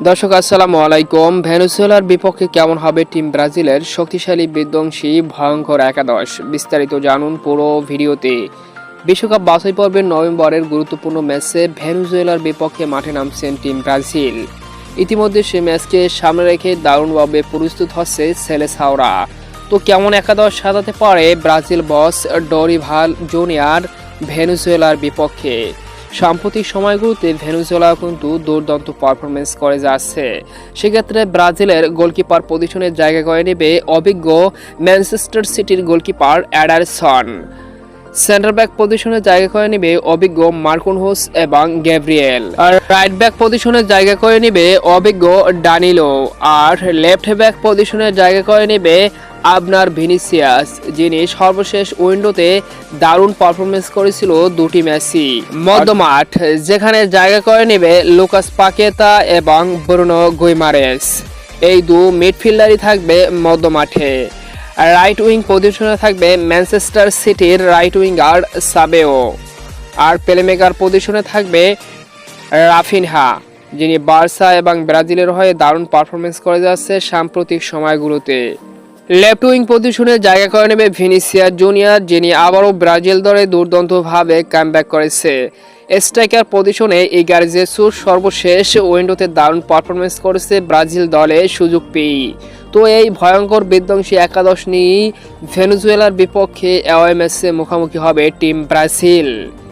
দর্শক, আসসালামু আলাইকুম। ভেনেজুয়েলার বিপক্ষে কেমন হবে টিম ব্রাজিলের শক্তিশালী বিধ্বংসী, ভয়ঙ্কর একাদশ? বিস্তারিত জানুন পুরো ভিডিওতে। বিশ্বকাপ বাছাই পর্বের নভেম্বরের গুরুত্বপূর্ণ ম্যাচে ভেনেজুয়েলার বিপক্ষে মাঠে নামছেন টিম ব্রাজিল। ইতিমধ্যে সে ম্যাচকে সামনে রেখে দারুণভাবে প্রস্তুত হচ্ছে সেলেস হাওড়া তো কেমন একাদশ সাজাতে পারে ব্রাজিল বস ডরিভাল জুনিয়র ভেনেজুয়েলার বিপক্ষে? সাম্প্রতিক সময়গুলোতে ভেনুজোলা কিন্তু দুর্দান্ত পারফরমেন্স করে যাচ্ছে। সেক্ষেত্রে ব্রাজিলের গোলকিপার পজিশনে জায়গা করে নেবে অভিজ্ঞ ম্যানচেস্টার সিটির গোলকিপার অ্যাডারসন। সেন্টার ব্যাক পজিশনে জায়গা করে নেবে অভিজ্ঞ মার্কুন হোস এবং গ্যাব্রিয়েল। আর রাইট ব্যাক পজিশনে জায়গা করে নেবে অভিজ্ঞ ডানিলো। আর লেফট ব্যাক পজিশনে জায়গা করে নেবে আপনার ভিনিসিয়াস, যিনি সর্বশেষ উইন্ডোতে দারুণ পারফরমেন্স করেছিল দুটি ম্যাচই। মধ্যমাঠ, যেখানে জায়গা করে নেবে লুকাস পাকেতা এবং ব্রুনো গুইমারেস। এই দু মিডফিল্ডারই থাকবে মধ্যমাঠে। রাইট উইং পজিশনে থাকবে ম্যানচেস্টার সিটির রাইট উইঙ্গার সাবেও আর প্লেমেকার পজিশনে থাকবে রাফিনহা যিনি বার্সা এবং ব্রাজিলের হয়ে দারুণ পারফরমেন্স করে যাচ্ছে সাম্প্রতিক সময়গুলোতে। লেফট উইং পজিশনে জায়গা করে নেবে ভিনিসিয়া জুনিয়র যিনি আবারও ব্রাজিল দলে দুর্দান্তভাবে কামব্যাক করেছে। স্ট্রাইকার পজিশনে এই গার্জেসুর সর্বশেষ উইন্ডোতে দারুণ পারফরমেন্স করেছে ব্রাজিল দলে সুযোগ পেয়ে তো এই ভয়ঙ্কর বিধ্বংসী একাদশ নিয়েই ভেনেজুয়েলার বিপক্ষে অ্যাওয়ে মুখোমুখি হবে টিম ব্রাজিল।